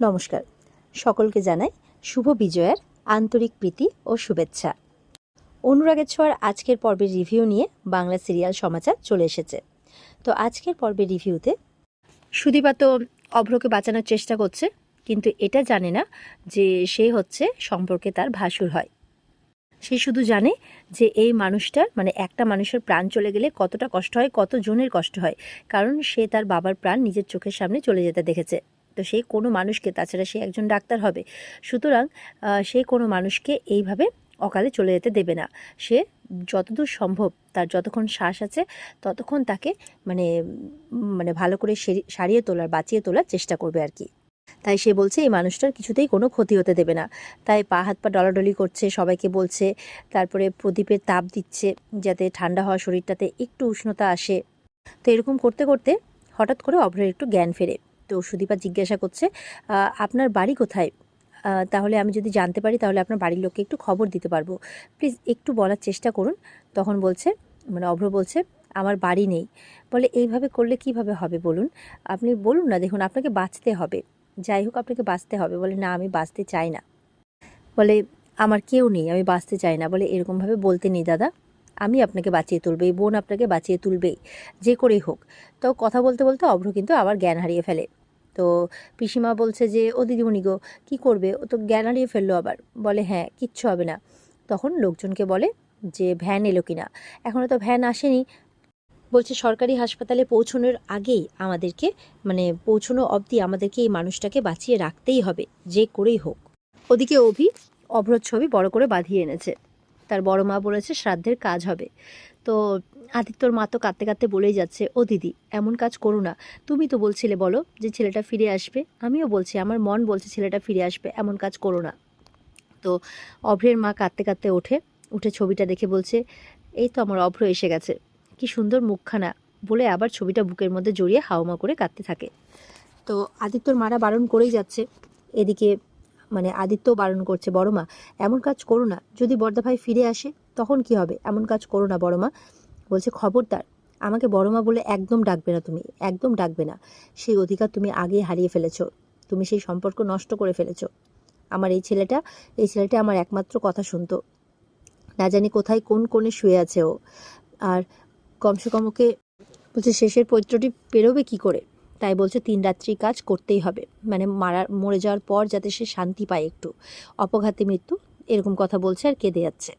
নমস্কার। সকলকে জানাই শুভ বিজয়ার আন্তরিক প্রীতি ও শুভেচ্ছা। অনুরাগের ছোঁয়ার আজকের পর্বের রিভিউ নিয়ে বাংলা সিরিয়াল সমাচার চলে এসেছে। তো আজকের পর্বের রিভিউতে সুদীপা তো অভ্রকে বাঁচানোর চেষ্টা করছে, কিন্তু এটা জানে না যে সে হচ্ছে সম্পর্কে তার ভাসুর হয়। সে শুধু জানে যে এই মানুষটার মানে একটা মানুষের প্রাণ চলে গেলে কতটা কষ্ট হয় কত জনের কষ্ট হয়, কারণ সে তার বাবার প্রাণ নিজের চোখের সামনে চলে যেতে দেখেছে। তো সে কোনো মানুষকে, তাছাড়া সে একজন ডাক্তার হবে। সুতরাং সে কোনো মানুষকে এইভাবে অকালে চলে যেতে দেবে না। সে যতদূর সম্ভব তার যতক্ষণ শ্বাস আছে, ততক্ষণ তাকে মানে মানে ভালো করে সেরি- সারিয়ে তোলার, বাঁচিয়ে তোলার চেষ্টা করবে আর কি। তাই সে বলছে, এই মানুষটার কিছুতেই কোনো ক্ষতি হতে দেবে না। তাই পা, হাত, পা ডলাডলি করছে, সবাইকে বলছে, তারপরে প্রদীপের তাপ দিচ্ছে যাতে ঠান্ডা হওয়া শরীরটাতে একটু উষ্ণতা আসে। তো এরকম করতে করতে হঠাৎ করে অভ্রের একটু জ্ঞান ফেরে। তো সুদীপা জিজ্ঞাসা করছে আপনার বাড়ি কোথায়? তাহলে আমি যদি জানতে পারি, তাহলে আপনার বাড়ির লোককে একটু খবর দিতে পারব। প্লিজ একটু বলার চেষ্টা করুন। তখন বলছে মানে অভ্র বলছে, আমার বাড়ি নেই। বলে, এইভাবে করলে কীভাবে হবে বলুন? আপনি বলুন না, দেখুন আপনাকে বাঁচতে হবে। যাই হোক, আপনাকে বাঁচতে হবে। বলে, না, আমি বাঁচতে চাই না। বলে, আমার কেউ নেই, আমি বাঁচতে চাই না। বলে, এরকমভাবে বলতে নেই দাদা। আমি আপনাকে বাঁচিয়ে তুলবে, এই বোন আপনাকে বাঁচিয়ে তুলবেই, যে করেই হোক। তো কথা বলতে বলতে অভ্র কিন্তু আবার জ্ঞান হারিয়ে ফেলে। তো পিসিমা বলছে যে, ও দিদিমণি গো, কী করবে? ও তো জ্ঞান হারিয়ে ফেলল আবার। বলে হ্যাঁ কিচ্ছু হবে না। তখন লোকজনকে বলে যে, ভ্যান এলো কি না এখনও তো ভ্যান আসেনি। বলছে, সরকারি হাসপাতালে পৌঁছানোর আগেই আমাদেরকে মানে পৌঁছানো অবধি আমাদেরকে এই মানুষটাকে বাঁচিয়ে রাখতেই হবে, যে করেই হোক। ওদিকে অভি অভ্রত ছবি বড় করে বাঁধিয়ে এনেছে। তার বড় মা বলেছে, শ্রাদ্ধের কাজ হবে। তো আদিত্যর মা তো কাঁদতে কাঁদতে বলেই যাচ্ছে, ও দিদি, এমন কাজ করো না। তুমি তো বলছিলে বলো যে ছেলেটা ফিরে আসবে। আমিও বলছি, আমার মন বলছে ছেলেটা ফিরে আসবে, এমন কাজ করো না। তো অভ্রের মা কাঁদতে কাঁদতে ওঠে, উঠে ছবিটা দেখে বলছে, এই তো আমার অভ্র এসে গেছে। কি সুন্দর মুখখানা। বলে আবার ছবিটা বুকের মধ্যে জড়িয়ে হাওমা করে কাঁদতে থাকে। তো আদিত্যর মারা বারণ করেই যাচ্ছে। এদিকে মানে আদিত্য বারণ করছে, বড় মা, এমন কাজ করো না। যদি বড়দা ভাই ফিরে আসে, তখন কি হবে? এমন কাজ করো না, বড় মা। বলছে, খবরদার, আমাকে বড় মা বলে একদম ডাকবে না তুমি, একদম ডাকবে না। সেই অধিকার তুমি আগেই হারিয়ে ফেলেছো। তুমি সেই সম্পর্ক নষ্ট করে ফেলেছো। আমার এই ছেলেটা এই ছেলেটা আমার একমাত্র কথা শুনতো। না জানি কোথায়, কোন কোণে শুয়ে আছে ও। আর কমসে কম ওকে বলছে, শেষের পৈত্রটি পেরোবে কি করে? তাই বলছে তিন রাত্রি কাজ করতেই হবে। মানে মারা, মরে যাওয়ার পর যাতে সে শান্তি পায় একটু। অপঘাতে মৃত্যু, এরকম কথা বলছে আর কেঁদে যাচ্ছে।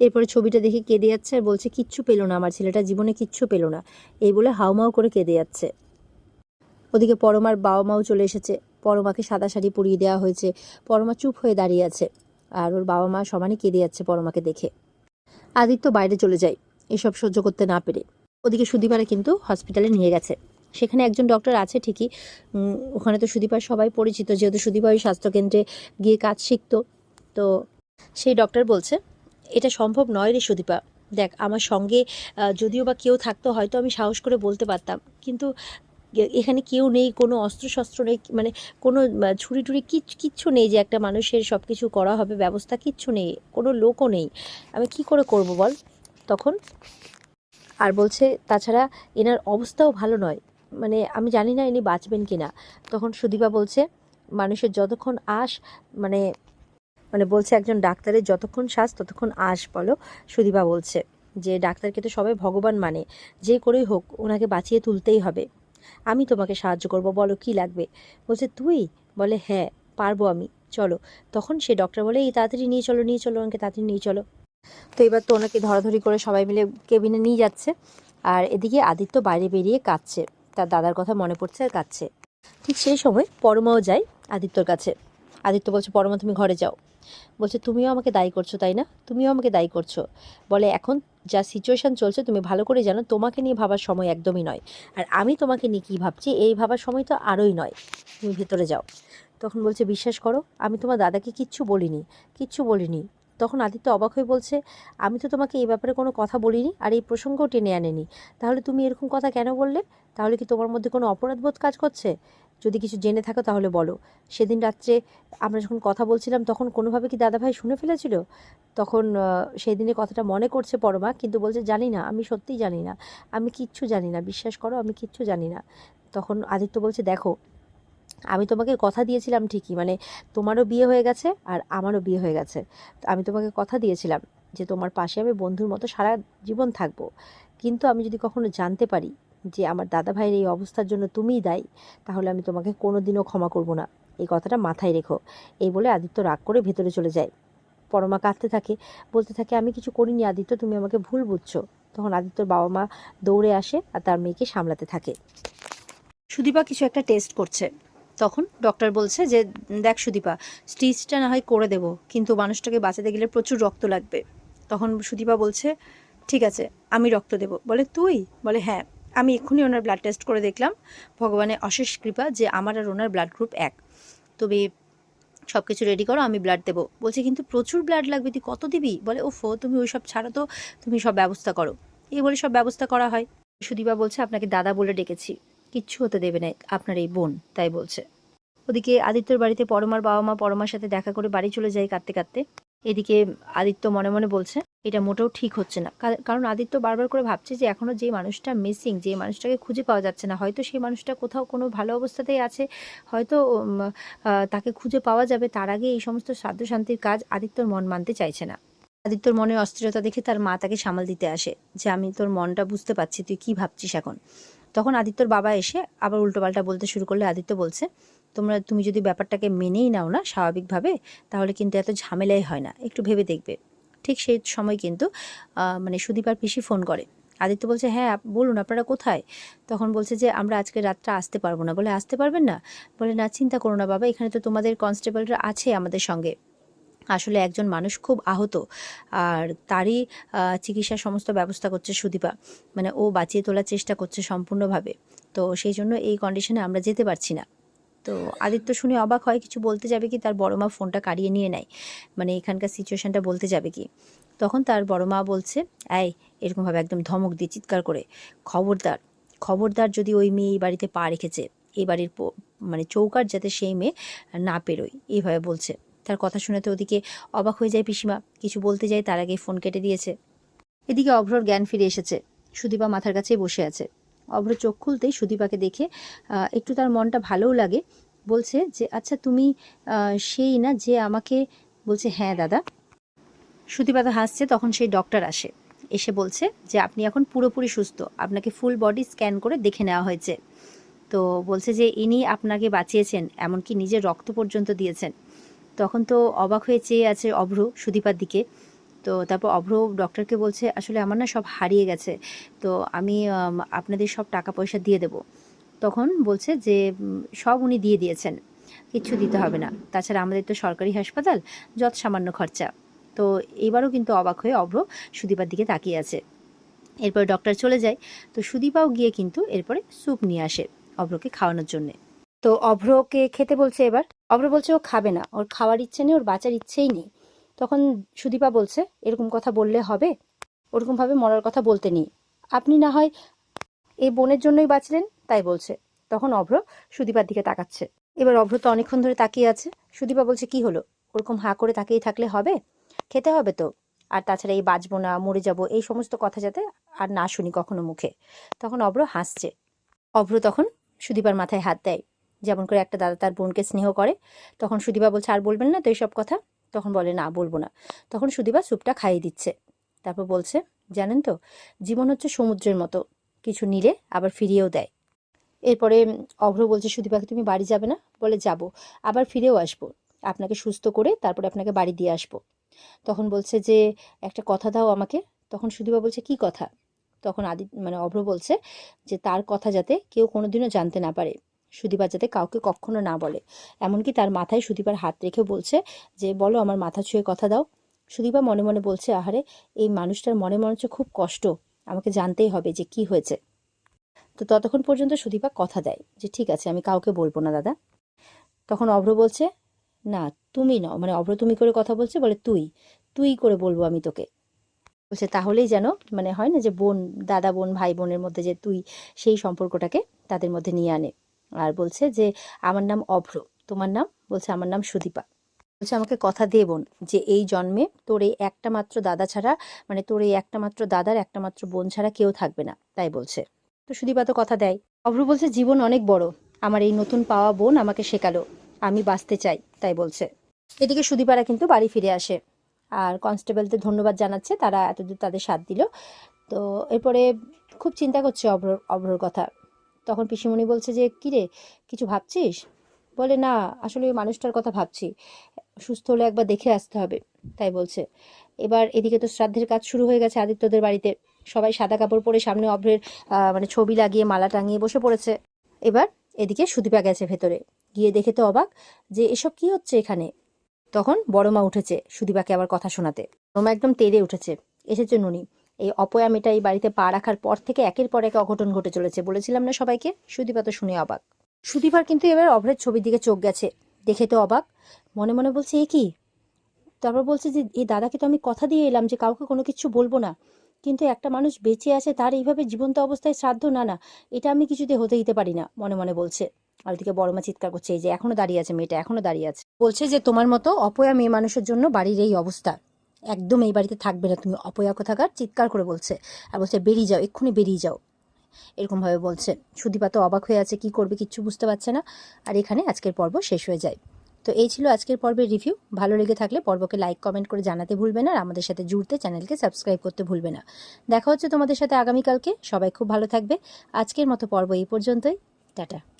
এরপরে ছবিটা দেখে কেঁদে যাচ্ছে আর বলছে, কিচ্ছু পেল না আমার ছেলেটা, জীবনে কিচ্ছু পেল না। এই বলে হাউমাউ করে কেঁদে যাচ্ছে। ওদিকে পরমার বাবা মাও চলে এসেছে। পরমাকে সাদা শাড়ি পরিয়ে দেওয়া হয়েছে। পরমা চুপ হয়ে দাঁড়িয়ে আছে। আর ওর বাবা মা সমানে কেঁদে যাচ্ছে পরমাকে দেখে। আদিত্য বাইরে চলে যায়। এসব সহ্য করতে না পেরে। ওদিকে সুদীপারা কিন্তু হসপিটালে নিয়ে গেছে। সেখানে একজন ডক্টর আছে ঠিকই। ওখানে তো সুদীপার সবাই পরিচিত, যেহেতু সুদীপা ওই স্বাস্থ্যকেন্দ্রে গিয়ে কাজ শিখতো। তো সেই ডক্টর বলছে, এটা সম্ভব নয় রে সুদীপা। দেখ, আমার সঙ্গে যদিও বা কেউ থাকতো, হয়তো আমি সাহস করে বলতে পারতাম। কিন্তু এখানে কেউ নেই, কোনো অস্ত্রশস্ত্র নেই মানে কোনো ছুরি টুরি কিচ্ছু কিচ্ছু নেই যে একটা মানুষের সব কিছু করা হবে, ব্যবস্থা কিচ্ছু নেই, কোনো লোকও নেই। আমি কি করে করব বল? তখন আর বলছে, তাছাড়া এনার অবস্থাও ভালো নয়। মানে আমি জানি না ইনি বাঁচবেন কি না তখন সুদীপা বলছে, মানুষের যতক্ষণ আশ মানে মানে বলছে একজন ডাক্তারের যতক্ষণ শ্বাস, ততক্ষণ আশ বলো। সুদীপা বলছে যে, ডাক্তারকে তো সবাই ভগবান মানে। যে করেই হোক, ওনাকে বাঁচিয়ে তুলতেই হবে। আমি তোমাকে সাহায্য করব, বলো কি লাগবে? বলছে, তুই? বলে হ্যাঁ পারব আমি। চলো। তখন সে ডক্টর বলে, এই তাড়াতাড়ি নিয়ে চলো নিয়ে চলো ওনাকে তাড়াতাড়ি নিয়ে চলো। তো এবার তো ওনাকে ধরাধরি করে সবাই মিলে কেবিনে নিয়ে যাচ্ছে। আর এদিকে আদিত্য বাইরে বেরিয়ে কাঁদছে। তার দাদার কথা মনে পড়ছে আর কাঁদছে। ঠিক সেই সময় পরমাও যায় আদিত্যর কাছে। আদিত্য বলছে, পরমা, তুমি ঘরে যাও। বলছে, তুমিও আমাকে দায়ী করছ, তাই না? তুমিও আমাকে দায়ী করছ। বলে, এখন যা সিচুয়েশন চলছে, তুমি ভালো করে জানো, তোমাকে নিয়ে ভাবার সময় একদমই নয়। আর আমি তোমাকে নিয়ে কী ভাবছি, এই ভাবার সময় তো আরোই নয়। তুমি ভেতরে যাও। তখন বলছে, বিশ্বাস করো, আমি তোমার দাদাকে কিচ্ছু বলিনি কিচ্ছু বলিনি। তখন আদিত্য অবাক হয়ে বলছে, আমি তো তোমাকে এই ব্যাপারে কোনো কথা বলিনি আর এই প্রসঙ্গও টেনে আনেনি। তাহলে তুমি এরকম কথা কেন বললে? তাহলে কি তোমার মধ্যে কোনো অপরাধবোধ কাজ করছে? যদি কিছু জেনে থাকো তাহলে বলো। সেদিন রাত্রে আমরা যখন কথা বলছিলাম, তখন কোনোভাবে কি দাদাভাই শুনে ফেলেছিল? তখন সেই দিনের কথাটা মনে করছে পরমা, কিন্তু বলছে, জানি না, আমি সত্যিই জানি না। আমি কিচ্ছু জানি না, বিশ্বাস করো, আমি কিচ্ছু জানি না। তখন আদিত্য বলছে, দেখো আমি তোমাকে কথা দিয়েছিলাম ঠিকই মানে তোমারও বিয়ে হয়ে গেছে আর আমারও বিয়ে হয়ে গেছে। আমি তোমাকে কথা দিয়েছিলাম যে তোমার পাশে আমি বন্ধুর মতো সারা জীবন থাকব। কিন্তু আমি যদি কখনো জানতে পারি যে আমার দাদা ভাইয়ের এই অবস্থার জন্য তুমিই দায়ী, তাহলে আমি তোমাকে কোনো দিনও ক্ষমা করব না। এই কথাটা মাথায় রেখো। এই বলে আদিত্য রাগ করে ভেতরে চলে যায়। পরমা কাঁদতে থাকে, বলতে থাকে, আমি কিছু করিনি আদিত্য, তুমি আমাকে ভুল বুঝছ। তখন আদিত্যর বাবা মা দৌড়ে আসে আর তার মেয়েকে সামলাতে থাকে। সুদীপা কিছু একটা টেস্ট করছে। তখন ডক্টর বলছে যে, দেখ সুদীপা, স্টিচটা না হয় করে দেবো, কিন্তু মানুষটাকে বাঁচাতে গেলে প্রচুর রক্ত লাগবে। তখন সুদীপা বলছে, ঠিক আছে, আমি রক্ত দেব। বলে, তুই? বলে হ্যাঁ আমি এক্ষুনি ওনার ব্লাড টেস্ট করে দেখলাম। ভগবানের অশেষ কৃপা যে আমার আর ওনার ব্লাড গ্রুপ এক। তবে সব কিছু রেডি করো, আমি ব্লাড দেবো। বলছে, কিন্তু প্রচুর ব্লাড লাগবে, তুই কত দিবি? বলে ও ফো তুমি ওই সব ছাড়ো তো, তুমি সব ব্যবস্থা করো। এই বলে সব ব্যবস্থা করা হয়। সুদীপা বলছে, আপনাকে দাদা বলে ডেকেছি। কিচ্ছু হতে দেবে না আপনার এই বোন, তাই বলছে। ওদিকে আদিত্যর বাড়িতে পরমার বাবা মা পরমার সাথে দেখা করে বাড়ি চলে যায় কাঁদতে কাঁদতে। এদিকে আদিত্য মনে মনে বলছে, এটা মোটেও ঠিক হচ্ছে না। কারণ আদিত্য বারবার করে ভাবছে যে এখনও যে মানুষটা মিসিং যে মানুষটাকে খুঁজে পাওয়া যাচ্ছে না, হয়তো সেই মানুষটা কোথাও কোনো ভালো অবস্থাতেই আছে। হয়তো তাকে খুঁজে পাওয়া যাবে তার আগে এই সমস্ত সাধ্য শান্তির কাজ আদিত্যর মন মানতে চাইছে না। আদিত্যর মনে অস্থিরতা দেখে তার মা তাকে সামাল দিতে আসে যে, আমি তোর মনটা বুঝতে পারছি, তুই কি ভাবছিস এখন? তখন আদিত্যর বাবা এসে আবার উল্টোপাল্টা বলতে শুরু করলে আদিত্য বলছে, তোমরা, তুমি যদি ব্যাপারটাকে মেনেই নাও না স্বাভাবিকভাবে, তাহলে কিন্তু এত ঝামেলাই হয় না। একটু ভেবে দেখবে। ঠিক সেই সময় কিন্তু মানে সুদীপার পিসি ফোন করে। আদিত্য বলছে হ্যাঁ বলুন, আপনারা কোথায়? তখন বলছে যে, আমরা আজকে রাতটা আসতে পারব না। বলে, আসতে পারবেন না? বলে, না, চিন্তা করো না বাবা, এখানে তো তোমাদের কনস্টেবলরা আছে আমাদের সঙ্গে। আসলে একজন মানুষ খুব আহত। আর তারই আহ, চিকিৎসার সমস্ত ব্যবস্থা করছে সুদীপা। মানে ও বাঁচিয়ে তোলার চেষ্টা করছে সম্পূর্ণভাবে। তো সেই জন্য এই কন্ডিশনে আমরা যেতে পারছি না। তো আদিত্য শুনে অবাক হয় কিছু বলতে যাবে কি? তার বড় মা ফোনটা কাড়িয়ে নিয়ে নেয়। মানে এখানকার সিচুয়েশনটা বলতে যাবে কি? তখন তার বড় মা বলছে এই এরকমভাবে একদম ধমক দিয়ে চিৎকার করে। খবরদার খবরদার যদি ওই মেয়ে এই বাড়িতে পা রেখেছে এই বাড়ির মানে চৌকার যাতে সেই মেয়ে না পেরোয়। এইভাবে বলছে। তার কথা শুনে তো ওদিকে অবাক হয়ে যায় পিসিমা। কিছু বলতে যায়, তার আগে ফোন কেটে দিয়েছে। এদিকে অভ্রর জ্ঞান ফিরে এসেছে। সুদীপা মাথার কাছেই বসে আছে। অভ্র চোখ খুলতেই সুদীপাকে দেখে একটু তার মনটা ভালোও লাগে। বলছে যে আচ্ছা তুমি সেই না যে আমাকে বলছে হ্যাঁ দাদা। সুদীপা তো হাসছে, তখন সেই ডক্টর আসে। এসে বলছে যে, আপনি এখন পুরোপুরি সুস্থ। আপনাকে ফুল বডি স্ক্যান করে দেখে নেওয়া হয়েছে। তো বলছে যে, ইনি আপনাকে বাঁচিয়েছেন, এমনকি নিজের রক্ত পর্যন্ত দিয়েছেন। তখন তো অবাক হয়ে চেয়ে আছে অভ্র সুদীপার দিকে। তো তারপর অভ্র ডক্টরকে বলছে, আসলে আমার না সব হারিয়ে গেছে। তো আমি আপনাদের সব টাকা পয়সা দিয়ে দেব। তখন বলছে যে সব উনি দিয়ে দিয়েছেন। কিচ্ছু দিতে হবে না। তাছাড়া আমাদের তো সরকারি হাসপাতাল, যত সামান্য খরচা। তো এবারও কিন্তু অবাক হয়ে অভ্র সুদীপার দিকে তাকিয়ে আছে। এরপর ডক্টর চলে যায়। তো সুদীপাও গিয়ে কিন্তু এরপরে স্যুপ নিয়ে আসে অভ্রকে খাওয়ানোর জন্যে। তো অভ্রকে খেতে বলছে এবার। অভ্র বলছে, ও খাবে না। ওর খাওয়ার ইচ্ছে নেই, ওর বাঁচার ইচ্ছেই নেই। তখন সুদীপা বলছে, এরকম কথা বললে হবে? ওরকমভাবে মরার কথা বলতে নেই। আপনি না হয় এই বোনের জন্যই বাঁচলেন? তাই বলছে। তখন অভ্র সুদীপার দিকে তাকাচ্ছে। এবার অভ্র তো অনেকক্ষণ ধরে তাকিয়ে আছে। সুদীপা বলছে, কি হলো? ওরকম হাঁ করে তাকিয়ে থাকলে হবে? খেতে হবে তো? আর তাছাড়া এই বাঁচবো না, মরে যাব, এই সমস্ত কথা যাতে আর না শুনি কখনো মুখে। তখন অভ্র হাসছে। অভ্র তখন সুদীপার মাথায় হাত দেয়। যেমন করে একটা দাদা তার বোনকে স্নেহ করে, তখন সুদীপা বলছে, আর বলবেন না তো এইসব কথা? তখন বলে, না, বলব না। তখন সুদীপা স্যুপটা খাইয়ে দিচ্ছে। তারপর বলছে, জানেন তো, জীবন হচ্ছে সমুদ্রের মতো। কিছু নিলে আবার ফিরিয়েও দেয়। এরপরে অভ্র বলছে, সুদীপাকে তুমি বাড়ি যাবে না? বলে, যাব, আবার ফিরেও আসব। আপনাকে সুস্থ করে তারপরে আপনাকে বাড়ি দিয়ে আসব। তখন বলছে যে, একটা কথা দাও আমাকে। তখন সুদীপা বলছে, কি কথা? তখন আদি মানে অভ্র বলছে যে, তার কথা যাতে কেউ কোনোদিনও জানতে না পারে। সুদীপা যাতে কাউকে কখনো না বলে। এমনকি তার মাথায় সুদীপার হাত রেখে বলছে যে, বলো, আমার মাথা ছুঁয়ে কথা দাও। সুদীপা মনে মনে বলছে, আহারে, এই মানুষটার মনে মনে হচ্ছে খুব কষ্ট। আমাকে জানতেই হবে যে কি হয়েছে। তো ততক্ষণ পর্যন্ত সুদীপা কথা দেয় যে, ঠিক আছে, আমি কাউকে বলব না, দাদা। তখন অভ্র বলছে, না, তুমি নাও। মানে অভ্র তুমি করে কথা বলছে, বলে, তুই তুই করে বলব আমি তোকে। বলছে, তাহলেই যেন মানে হয় না যে, বোন, দাদা বোন, ভাই বোনের মধ্যে যে তুই সেই সম্পর্কটাকে তাদের মধ্যে নিয়ে আনে। আর বলছে যে, আমার নাম অভ্র, তোমার নাম? বলছে, আমার নাম সুদীপা। বলছে, আমাকে কথা দে বোন যে, এই জন্মে তোর এই একটা মাত্র দাদা ছাড়া মানে তোর এই একটা মাত্র দাদার একটা মাত্র বোন ছাড়া কেউ থাকবে না। তাই বলছে। তো সুদীপা তো কথা দেয়। অভ্র বলছে, জীবন অনেক বড়। আমার এই নতুন পাওয়া বোন আমাকে শেখালো। আমি বাঁচতে চাই। তাই বলছে। এদিকে সুদীপারা কিন্তু বাড়ি ফিরে আসে। আর কনস্টেবলদের ধন্যবাদ জানাচ্ছে, তারা এতদূর তাদের সাথ দিল। তো এরপরে খুব চিন্তা করছে অভ্র অভ্রর কথা। তখন পিসিমণি বলছে যে কিরে কিছু ভাবছিস? বলে, না, আসলে ওই মানুষটার কথা ভাবছি। সুস্থ হলে একবার দেখে আসতে হবে। তাই বলছে। এবার এদিকে তো শ্রাদ্ধের কাজ শুরু হয়ে গেছে আদিত্যদের বাড়িতে। সবাই সাদা কাপড় পরে সামনে অভ্রের মানে ছবি লাগিয়ে মালা টাঙিয়ে বসে পড়েছে। এবার এদিকে সুদীপা গেছে ভেতরে। গিয়ে দেখে তো অবাক যে, এসব কি হচ্ছে এখানে? তখন বড় মা উঠেছে সুদীপাকে আবার কথা শোনাতে। বড় মা একদম তেড়ে উঠেছে। এসেছে নুনি এই অপয়া মেয়েটা এই বাড়িতে পা রাখার পর থেকে একের পর এক অঘটন ঘটে চলেছে বলেছিলাম না সবাইকে? সুদীপা তো শুনে অবাক। সুদীপার কিন্তু এবার অভ্রের ছবির দিকে চোখ গেছে। দেখে তো অবাক। মনে মনে বলছে, এ কি? তারপর বলছে যে এই দাদাকে তো আমি কথা দিয়ে এলাম যে কাউকে কোনো কিছু বলব না। কিন্তু একটা মানুষ বেঁচে আছে তার এইভাবে জীবন্ত অবস্থায় শ্রাদ্ধ না না, এটা আমি কিছুতে হতে দিতে পারি না, মনে মনে বলছে। আর ওদিকে বড় মা চিৎকার করছে, এই যে, এখনও দাঁড়িয়ে আছে মেয়েটা, এখনও দাঁড়িয়ে আছে। বলছে যে, তোমার মতো অপয়া মেয়ে মানুষের জন্য বাড়ির এই অবস্থা। একদম এই বাড়িতে থাকবে না। তুমি অপয়া কোথাকার? চিৎকার করে বলছে। আর বলছে, বেরিয়ে যাও, এক্ষুনি বেরিয়ে যাও। এরকমভাবে বলছে। সুদীপা তো অবাক হয়ে আছে, কি করবে কিচ্ছু বুঝতে পারছে না। আর এখানে আজকের পর্ব শেষ হয়ে যায়। তো এই ছিল আজকের পর্বের রিভিউ। ভালো লেগে থাকলে পর্বকে লাইক, কমেন্ট করে জানাতে ভুলবে না। আর আমাদের সাথে জুড়তে চ্যানেলকে সাবস্ক্রাইব করতে ভুলবে না। দেখা হচ্ছে তোমাদের সাথে আগামীকালকে। সবাই খুব ভালো থাকবে। আজকের মতো পর্ব এই পর্যন্তই। টাটা।